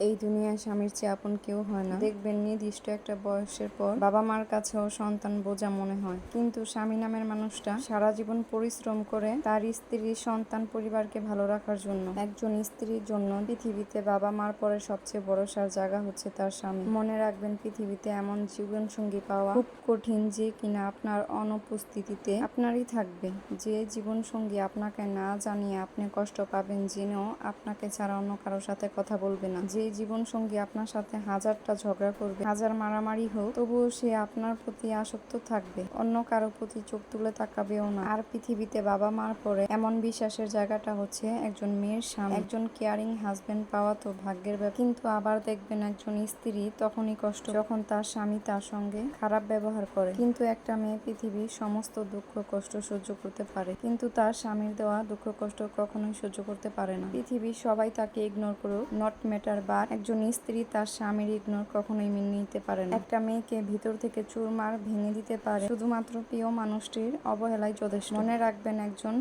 এই দুনিয়ায় স্বামীর চেয়ে আপন কেউ হয় না। দেখবেন নির্দিষ্ট একটা বয়সের পর বাবা মার কাছেও সন্তান বোঝা মনে হয়। কিন্তু স্বামী নামের মানুষটা সারা জীবন পরিশ্রম করে তার স্ত্রী, সন্তান, পরিবারকে ভালো রাখার জন্য। একজন স্ত্রীর জন্য পৃথিবীতে বাবা মার পরে সবচেয়ে ভরসার জায়গা হচ্ছে তার স্বামী। মনে রাখবেন, পৃথিবীতে এমন জীবন সঙ্গী পাওয়া খুব কঠিন যে কিনা আপনার অনুপস্থিতিতে আপনারই থাকবে। যে জীবন সঙ্গী আপনাকে না জানিয়ে আপনি কষ্ট পাবেন জেনেও আপনাকে ছাড়া অন্য কারোর সাথে কথা বলবে না। যে জীবন সঙ্গী আপনার সাথে হাজারটা ঝগড়া করবে, হাজার মারামারি হোক, তবুও সে আপনার প্রতি আসক্ত থাকবে। অন্য কারও প্রতি চোখ তুলে তাকাবেও না। আর পৃথিবীতে বাবা মার পরে এমন বিশ্বাসের জায়গাটা হচ্ছে একজন মেয়ের স্বামী। একজন কেয়ারিং হাজবেন্ড পাওয়া তো ভাগ্যের ব্যাপার। কিন্তু আবার দেখবেন একজন স্ত্রী তখনই কষ্ট যখন তার স্বামী তার সঙ্গে খারাপ ব্যবহার করে। কিন্তু একটা মেয়ে পৃথিবীর সমস্ত দুঃখ, কষ্ট সহ্য করতে পারে। কিন্তু তার স্বামীর দেওয়া দুঃখ, কষ্ট কখনোই সহ্য করতে পারে না। পৃথিবীর সবাই তাকে ইগনোর করুক। নট ম্যাটার বা একজন স্ত্রী তার স্বামীর ইগনোর কখনোই মেনে নিতে পারে না। একটা মেয়েকে ভিতর থেকে চুরমার ভেঙে দিতে পারে। শুধুমাত্র প্রিয় মানুষটির অবহেলায় যথেষ্ট। মনে রাখবেন একজন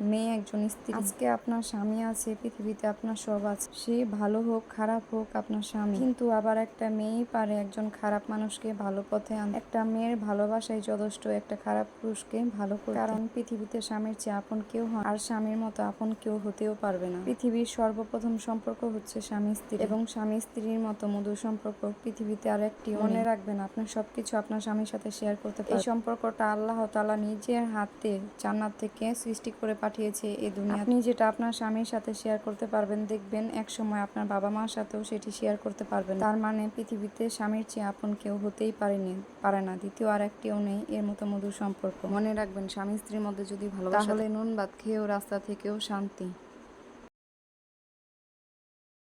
মেয়ে একজন স্ত্রী। আজকে আপনার স্বামী আছে পৃথিবীতে আপনার সব আছে। সে ভালো হোক খারাপ হোক আপনার স্বামী। কিন্তু আবার একটা মেয়েই পারে একজন খারাপ মানুষকে ভালো পথে আন একটা মেয়ের ভালোবাসাই যথেষ্ট একটা খারাপ পুরুষকে ভালো করে কারণ পৃথিবীতে স্বামীর চেয়ে আপন কেউ হয় আর স্বামীর মতো আপন কেউ হতেও পারবে না। পৃথিবীর সর্বপ্রথম সম্পর্ক হচ্ছে স্বামী স্ত্রী। এবং স্বামী স্ত্রীর মতো মধুর সম্পর্ক পৃথিবীতে আর একটি মনে রাখবেন আপনার সবকিছু আপনার স্বামীর সাথে শেয়ার করতে পারেন এই সম্পর্কটা আল্লাহ তাআলা নিজের হাতে জান্নাত থেকে সৃষ্টি করে পাঠিয়েছে এই দুনিয়া আপনি যেটা আপনার স্বামীর সাথে শেয়ার করতে পারবেন দেখবেন এক সময় আপনার বাবা মার সাথেও সেটি শেয়ার করতে পারবেন। তার মানে পৃথিবীতে স্বামীর চেয়ে আপন কেউ হতেই পারেনি পারে না। দ্বিতীয় আর একটিও নেই এর মতো মধুর সম্পর্ক। মনে রাখবেন স্বামী স্ত্রীর মধ্যে যদি ভালো তাহলে নুন ভাত খেয়েও রাস্তা থেকেও শান্তি।